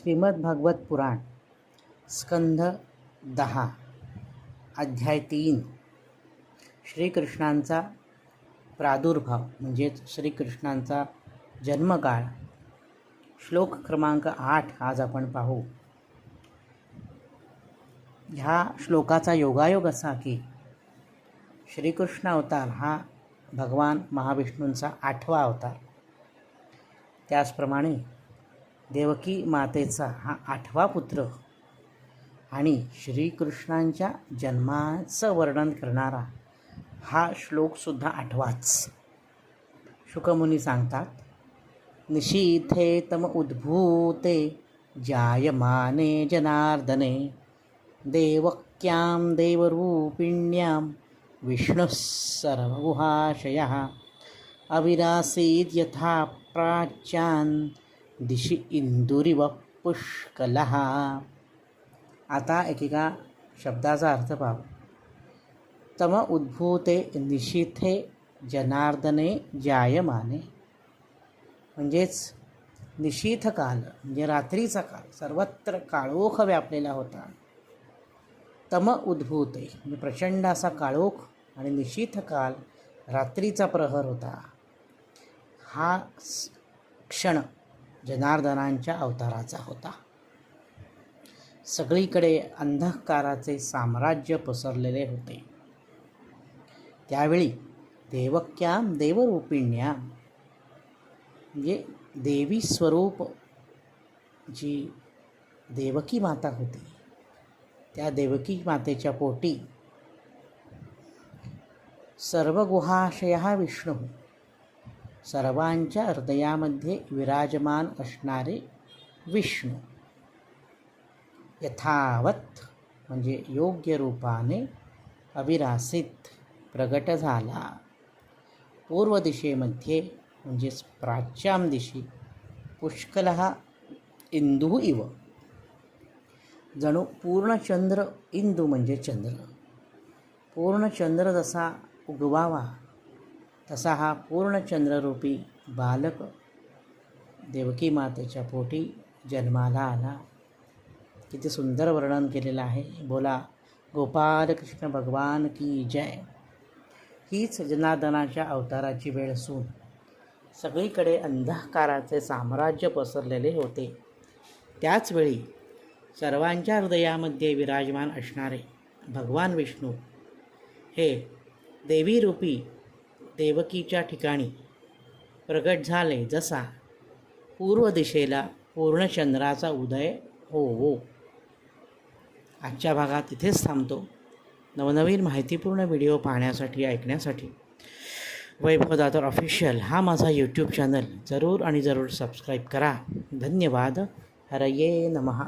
श्रीमद्भागवत पुराण स्कंध दहा अध्याय तीन. श्रीकृष्णांचा प्रादुर्भाव म्हणजेच श्रीकृष्णांचा जन्मकाळ. श्लोक क्रमांक आठ आज आपण पाहू. ह्या श्लोकाचा योगायोग असा की श्रीकृष्ण अवतार हा भगवान महाविष्णूंचा आठवा अवतार. त्याचप्रमाणे देवकी मातेचा हा आठवा पुत्र आणि श्रीकृष्णांच्या जन्माचं वर्णन करणारा हा श्लोकसुद्धा आठवाच. शुकमुनी सांगतात निशीथे तम उद्भूते जायमाने जनार्दने देवक्यां देवरूपिण्यां विष्णुः सर्वगुहाशयः अविरासीद् यथा प्राच्यान् दिशि इंदुरिव पुष्कलः आता एकेका शब्दाचा अर्थ पाहू. तम उद्भूते निशिथे जनार्दने जायमाने. म्हणजेच निशीथ काल म्हणजे रात्रीचा काल सर्वत्र काळोख व्यापलेला होता. तम उद्भूते म्हणजे प्रचंड असा काळोख आणि निशीथ काल रात्रीचा प्रहर होता. हा स- क्षण जनार्दनांच्या अवताराचा होता. सगळीकडे अंधकाराचे साम्राज्य पसरलेले होते. त्यावेळी देवक्या देवरूपिण्या म्हणजे देवी स्वरूप जी देवकी माता होती त्या देवकी मातेच्या पोटी सर्व गुहाशय विष्णू सर्वांच्या हृदयामध्ये विराजमान असणारे विष्णू. यथावत म्हणजे योग्य रूपाने अविरासित प्रगट झाला. पूर्व दिशेमध्ये म्हणजेच प्राच्याम दिशी पुष्कल हा इंदू इव. जणू पूर्णचंद्र इंदू म्हणजे चंद्र. पूर्णचंद्र जसा उगवावा तसा हा पूर्णचंद्ररूपी बालक देवकी मातेच्या पोटी जन्माला आला. किती सुंदर वर्णन केलेलं आहे. बोला गोपाल कृष्ण भगवान की जय. हीच जनार्दनाच्या अवताराची वेळ असून सगळीकडे अंधकाराचे साम्राज्य पसरलेले होते. त्याचवेळी सर्वांच्या हृदयामध्ये विराजमान असणारे भगवान विष्णू हे देवीरूपी देवकीच्या ठिकाणी प्रगट झाले जसा पूर्व दिशेला पूर्णचंद्राचा उदय हो हो. आजच्या भागात इथेच थांबतो. नवनवीन माहितीपूर्ण व्हिडिओ पाहण्यासाठी ऐकण्यासाठी वैभव दादर ऑफिशियल हा माझा यूट्यूब चॅनल जरूर आणि जरूर सबस्क्राईब करा. धन्यवाद. हरये नमः.